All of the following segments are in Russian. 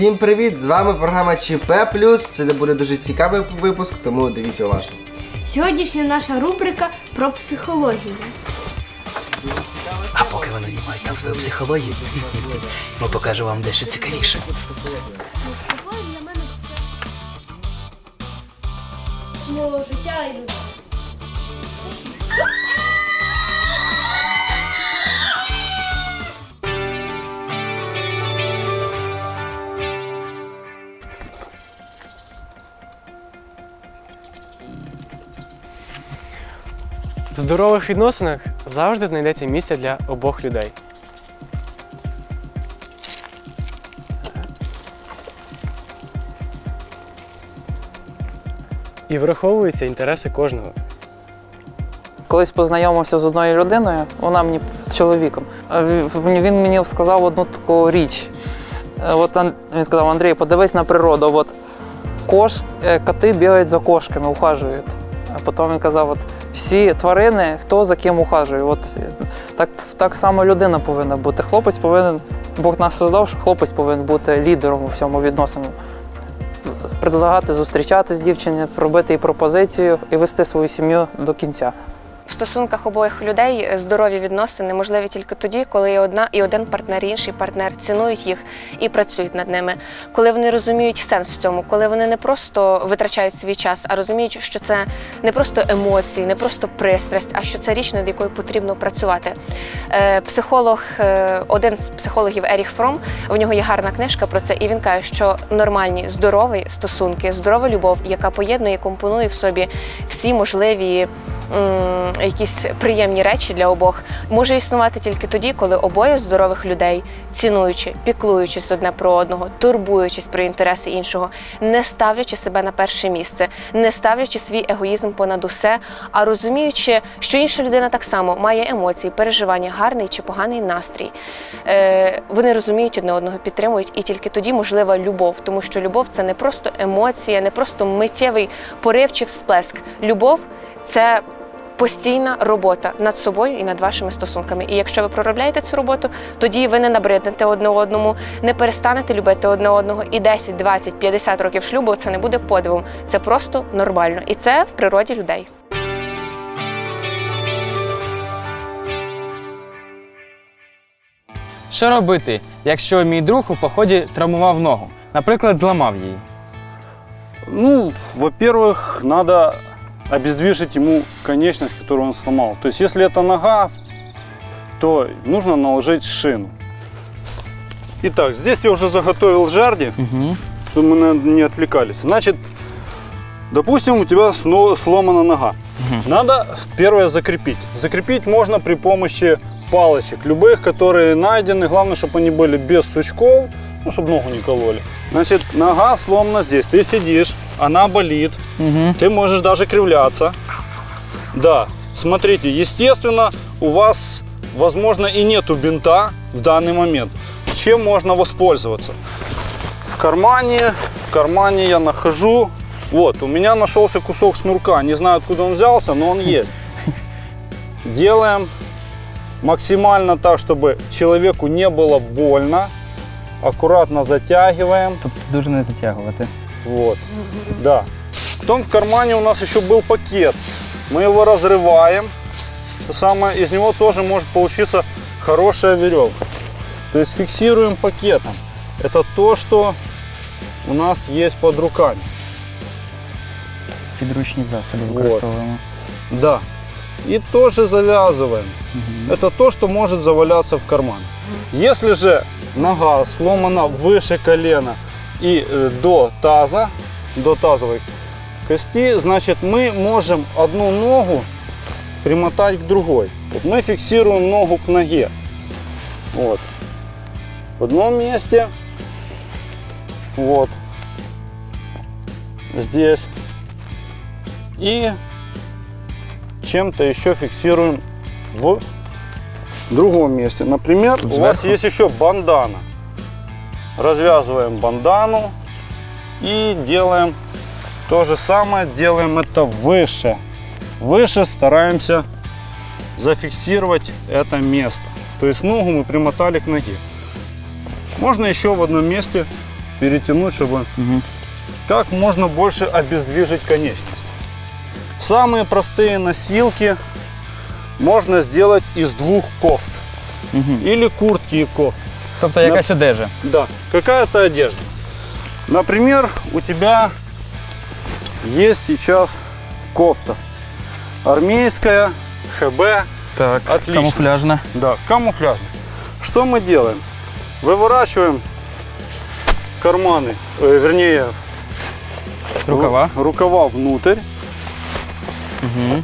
Всім привіт! З вами програма ЧП Це буде дуже цікавий випуск, тому дивіться уважно. Сьогоднішня наша рубрика про психологію. А поки вони знімають там свою психологію, ми покажемо вам дещо цікавіше. Психологія для мене це мого життя і людей. Здорових відносинах завжди знайдеться місце для обох людей. І враховуються інтереси кожного. Колись познайомився з одною людиною, вона мені чоловіком. Він мені сказав одну таку річ. Е, От він сказав: Андрій, подивись на природу. От кош, е, коти бігають за кошками, ухажують. Потім він казав: от всі тварини, хто за ким ухажує. От так, так само людина повинна бути. Хлопець повинен, Бог нас создав, що хлопець повинен бути лідером у всьому відносину. Предлагати зустрічатися з дівчиною, робити їй пропозицію і вести свою сім'ю до кінця. В стосунках обох людей здорові відносини можливі тільки тоді, коли і одна і один партнер, і інший партнер цінують їх і працюють над ними. Коли вони розуміють сенс в цьому, коли вони не просто витрачають свій час, а розуміють, що це не просто емоції, не просто пристрасть, а що це річ, над якою потрібно працювати. Е, Психолог, е, один з психологів Еріх Фром, в нього є гарна книжка про це, і він каже, що нормальні здорові стосунки, здорова любов, яка поєднує, компонує в собі всі можливі якісь приємні речі для обох, може існувати тільки тоді, коли обоє здорових людей, цінуючи, піклуючись одне про одного, турбуючись про інтереси іншого, не ставлячи себе на перше місце, не ставлячи свій егоїзм понад усе, а розуміючи, що інша людина так само має емоції, переживання, гарний чи поганий настрій. Е, вони розуміють одне одного, підтримують, і тільки тоді можлива любов, тому що любов це не просто емоція, не просто миттєвий порив чи всплеск. Любов це постійна робота над собою і над вашими стосунками. І якщо ви проробляєте цю роботу, тоді ви не набриднете одне одному, не перестанете любити одне одного. І 10, 20, 50 років шлюбу це не буде подивом. Це просто нормально. І це в природі людей. Що робити, якщо мій друг у поході травмував ногу? Наприклад, зламав її. Ну, во-первых, надо обездвижить ему конечность, которую он сломал. То есть, если это нога, то нужно наложить шину. Итак, здесь я уже заготовил жерди, чтобы мы не отвлекались. Значит, допустим, у тебя сломана нога. Надо первое закрепить. Закрепить можно при помощи палочек, любых, которые найдены. Главное, чтобы они были без сучков, ну, чтобы ногу не кололи. Значит, нога сломана здесь. Ты сидишь, она болит. Ты можешь даже кривляться. Да, смотрите, естественно, у вас, возможно, и нету бинта в данный момент. Чем можно воспользоваться? В кармане, в кармане я нахожу. Вот, у меня нашелся кусок шнурка. Не знаю, откуда он взялся, но он есть. Делаем максимально так, чтобы человеку не было больно Аккуратно затягиваем. Тут дуже не затягувати. Вот. Да. Потом в кармане у нас еще был пакет. Мы его разрываем. То самое, из него тоже может получиться хорошая веревка. То есть фиксируем пакетом. Это то, что у нас есть под руками. Підручні засоби використовуємо. Да. И тоже завязываем. Это то, что может заваляться в карман. Если же нога сломана выше колена и э, до таза, до тазовой кости, значит мы можем одну ногу примотать к другой. Вот мы фиксируем ногу к ноге. Вот. В одном месте. Вот. Здесь. И чем-то еще фиксируем в другом месте. Например, у вас есть еще бандана. Развязываем бандану и делаем то же самое, делаем это выше. Выше стараемся зафиксировать это место. То есть ногу мы примотали к ноге. Можно еще в одном месте перетянуть, чтобы Мгм. как можно больше обездвижить конечность. Самые простые носилки можно сделать из двух кофт. Мгм. Или куртки и кофт. Тобто якась одежа. Да, какая-то одежда. Например, у тебя есть сейчас кофта. Армейская, ХБ, Так, Отлично. камуфляжна. да, камуфляжная. Что мы делаем? Выворачиваем карманы, э, вернее, Рукава. ру- рукава внутрь. Угу.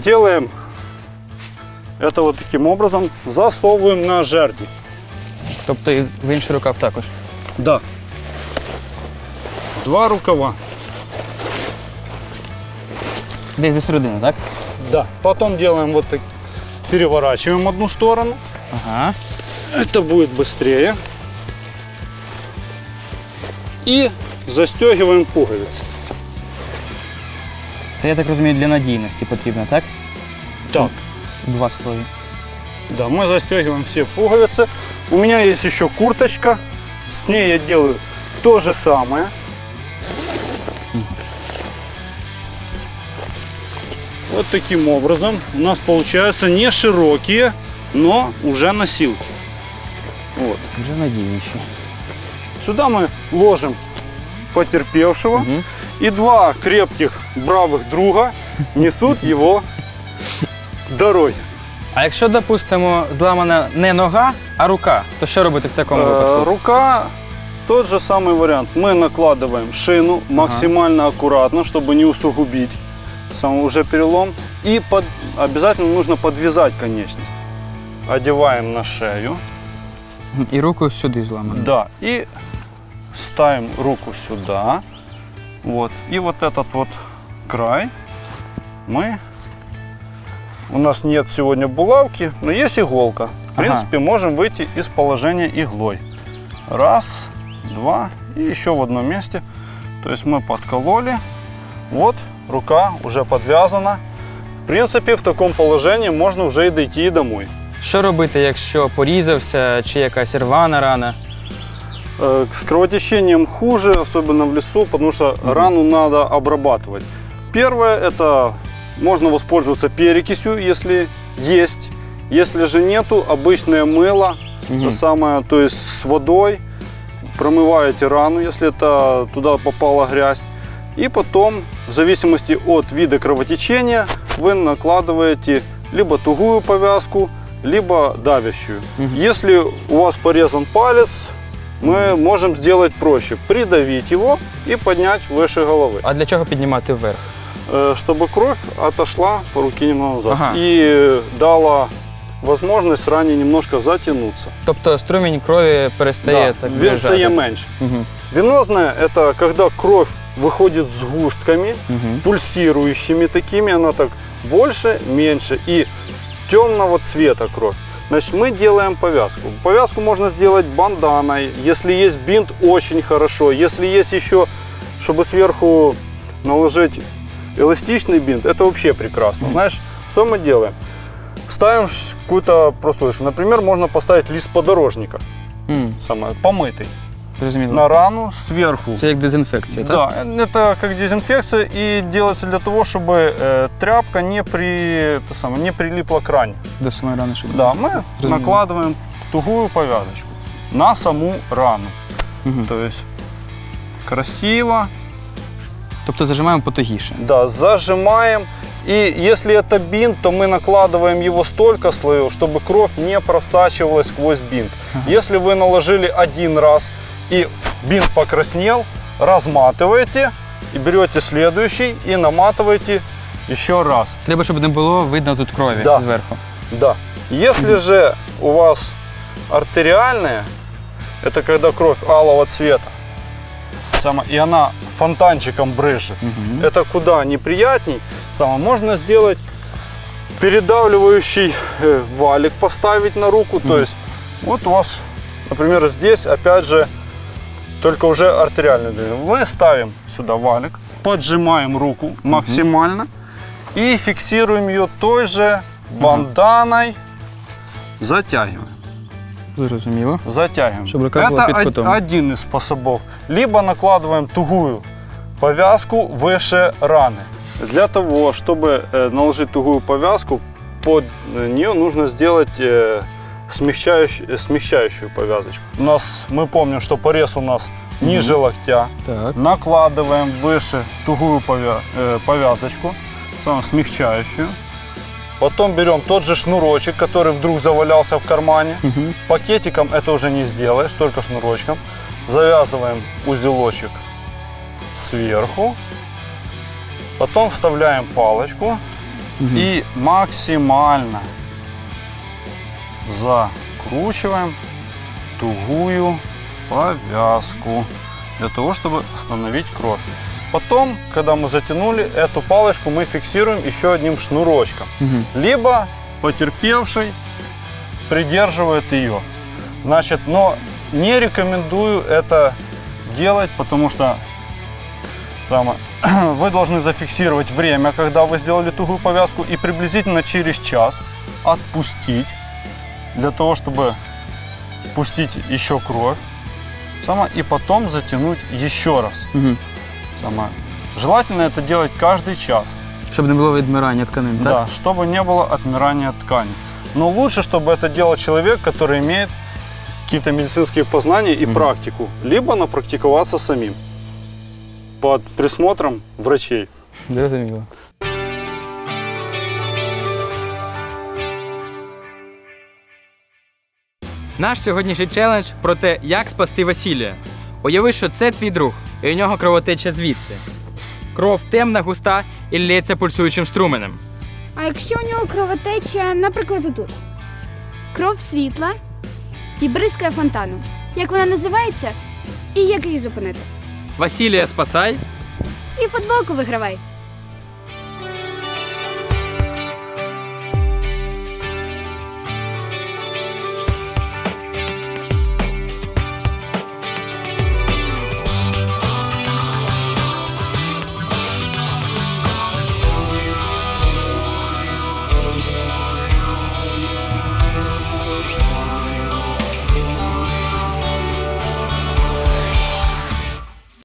Делаем это вот таким образом, засовываем на жерди. Тобто і в інший рукав також. Да. Два рукава. Десь до середини, так? Да. Потом делаем вот так. Переворачиваем одну сторону. Ага. Это будет быстрее. И застегиваем пуговицы. Це я так розумію для надійності потрібно, так? Так. Два слої. Да, мы застегиваем все пуговицы. У меня есть еще курточка. С ней я делаю то же самое. Вот таким образом у нас получаются не широкие, но уже носилки. Вот. Вже надійніші. Сюда мы ложим потерпевшего, Мгм. и два крепких бравых друга несут его дороги. А якщо, допустимо, зламана не нога, а рука, то що робити в такому Э, випадку? Рука тот же самый вариант. Мы накладываем шину максимально аккуратно, чтобы не усугубить сам уже перелом. И под, обязательно нужно подвязать конечность. Одеваем на шею. І руку сюди зламано. Да. И ставим руку сюда. Вот. И вот этот вот край мы... У нас нет сегодня булавки, но есть иголка. В Ага. принципе, можем выйти из положения иглой. Раз, два и еще в одном месте. То есть мы подкололи. Вот, рука уже подвязана. В принципе, в таком положении можно уже и дойти и домой. Що робити, якщо порізався чи якась рвана рана? Э, С кровотечением хуже, особенно в лесу, потому что рану надо обрабатывать. Первое это можно воспользоваться перекисью, если есть. Если же нету, обычное мыло, то самое, то есть с водой промываете рану, если это туда попала грязь. И потом, в зависимости от вида кровотечения, вы накладываете либо тугую повязку, либо давящую. Если у вас порезан палец, мы можем сделать проще. Придавить его и поднять выше головы, А для чого піднімати вверх? э, чтобы кровь отошла по руке немного назад Ага. и э, дала возможность ране немножко затянуться. Тобто струмінь крові перестає так він стає виїжджати. менше. Угу. Венозная – это когда кровь выходит с густками, Угу. пульсирующими такими, она так больше, меньше и темного цвета кровь. Значит, мы делаем повязку. Повязку можно сделать банданой. Если есть бинт, очень хорошо. Если есть еще, чтобы сверху наложить эластичный бинт, это вообще прекрасно. Знаешь, что мы делаем? Ставим какую-то прослойку. Например, можно поставить лист подорожника, самое, помытый, Зрозуміло. на рану сверху. Це як дезінфекція, так? Да, это как дезинфекция и делается для того, чтобы э, тряпка не, при, это самое, не прилипла к ране. До самої рани, щоб. Да, мы Разумею. накладываем тугую повязочку на саму рану. Мгм. То есть красиво, Тобто зажимаємо потугіше. да, зажимаем. И если это бинт, то мы накладываем его столько слоев, чтобы кровь не просачивалась сквозь бинт. Если вы наложили один раз и бинт покраснел, разматываете и берете следующий и наматываете еще раз. Треба, щоб не було видно тут крові Да. зверху. Да. Если же у вас артериальная, это когда кровь алого цвета, и она фонтанчиком брызжет, это куда неприятней, само, можно сделать передавливающий э, валик поставить на руку, то есть вот у вас, например, здесь опять же только уже артериальное давление. Мы ставим сюда валик, поджимаем руку максимально и фиксируем ее той же банданой, затягиваем. Зрозуміло. Затягиваем. Рука была Это кутом. один из способов. Либо накладываем тугую повязку выше раны. Для того, чтобы э, наложить тугую повязку, под нее нужно сделать смягчающую, э, смягчающую повязочку. У нас, мы помним, что порез у нас ниже локтя. Так. Накладываем выше тугую повя- э, повязочку, самую смягчающую. Потом берем тот же шнурочек, который вдруг завалялся в кармане. Угу. Пакетиком это уже не сделаешь, только шнурочком. Завязываем узелочек сверху. Потом вставляем палочку и максимально закручиваем тугую повязку для того, чтобы остановить кровь. Потом, когда мы затянули эту палочку, мы фиксируем еще одним шнурочком. Либо потерпевший придерживает ее. Значит, но не рекомендую это делать, потому что само, вы должны зафиксировать время, когда вы сделали тугую повязку, и приблизительно через час отпустить, для того, чтобы пустить еще кровь. Само, и потом затянуть еще раз. Угу. Само. Желательно это делать каждый час. Щоб не було відмирання тканин, так? Да, чтобы не было отмирания ткани. Но лучше, чтобы это делал человек, который имеет какие-то медицинские познания и практику, либо напрактиковаться самим под присмотром врачей. Зрозуміло. Наш сьогоднішній челендж про те, як спасти Василія. Уяви, що це твій друг, і у нього кровотеча звідси. Кров темна, густа і лється пульсуючим струменем. А якщо у нього кровотеча, наприклад, отут. Кров світла і бризкає фонтаном. Як вона називається і як її зупинити? Василія спасай, І футболку вигравай.